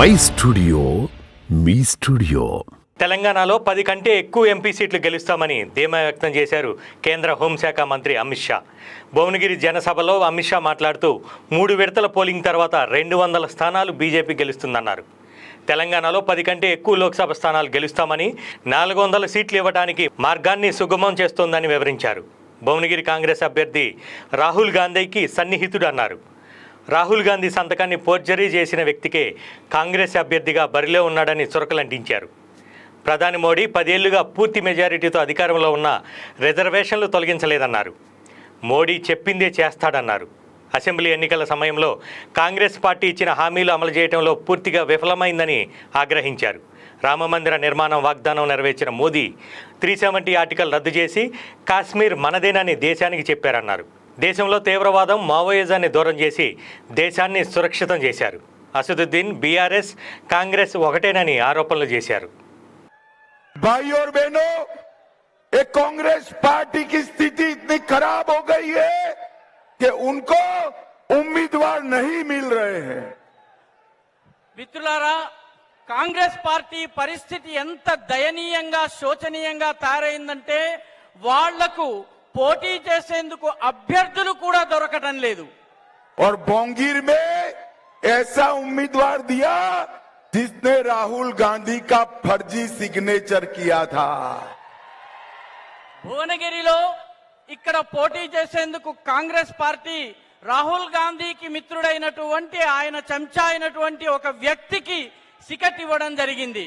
My studio me studio. తెలంగాణలో పది కంటే ఎక్కువ ఎంపీ సీట్లు గెలుస్తామని ధీమా వ్యక్తం చేశారు కేంద్ర హోంశాఖ మంత్రి అమిత్ షా. భువనగిరి జనసభలో అమిత్ షా మాట్లాడుతూ మూడు విడతల పోలింగ్ తర్వాత రెండు వందల స్థానాలు బీజేపీ గెలుస్తుందన్నారు. తెలంగాణలో పది కంటే ఎక్కువ లోక్సభ స్థానాలు గెలుస్తామని నాలుగు వందల సీట్లు ఇవ్వడానికి మార్గాన్ని సుగమం చేస్తోందని వివరించారు. భువనగిరి కాంగ్రెస్ అభ్యర్థి రాహుల్ గాంధీకి సన్నిహితుడు అన్నారు రాహుల్ గాంధీ సంతకాన్ని ఫోర్జరీ చేసిన వ్యక్తికే కాంగ్రెస్ అభ్యర్థిగా బరిలో ఉన్నాడని చురకలంటించారు. ప్రధాని మోడీ పదేళ్ళుగా పూర్తి మెజారిటీతో అధికారంలో ఉన్న రిజర్వేషన్లు తొలగించలేదన్నారు. మోడీ చెప్పిందే చేస్తాడన్నారు. అసెంబ్లీ ఎన్నికల సమయంలో కాంగ్రెస్ పార్టీ ఇచ్చిన హామీలు అమలు చేయడంలో పూర్తిగా విఫలమైందని ఆగ్రహించారు. రామమందిర నిర్మాణం వాగ్దానం నెరవేర్చిన మోదీ త్రీ సెవెంటీ ఆర్టికల్ రద్దు చేసి కాశ్మీర్ మనదేనని దేశానికి చెప్పారన్నారు. దేశంలో తీవ్రవాదం మావోయిజాన్ని దూరం చేసి దేశాన్ని సురక్షితం చేశారు అసదుద్దీన్ బీఆర్ఎస్ కాంగ్రెస్ ఒకటేనని ఆరోపణలు చేశారు भाई और बहनों एक कांग्रेस पार्टी की स्थिति इतनी खराब हो गई है कि उनको उम्मीदवार नहीं मिल रहे हैं మిత్రులారా కాంగ్రెస్ పార్టీ పరిస్థితి ఎంత దయనీయంగా శోచనీయంగా తయారైందంటే వాళ్లకు పోటీ చేసేందుకు అభ్యర్థులు కూడా దొరకటం లేదు और बोंगीर में ऐसा उम्मीदवार दिया जिसने राहुल गांधी का फर्जी सिग्नेचर किया था భువనగిరిలో ఇక్కడ పోటీ చేసేందుకు కాంగ్రెస్ పార్టీ రాహుల్ గాంధీకి మిత్రుడైనటువంటి ఆయన చెంచా అయినటువంటి ఒక వ్యక్తికి సికట్ ఇవ్వడం జరిగింది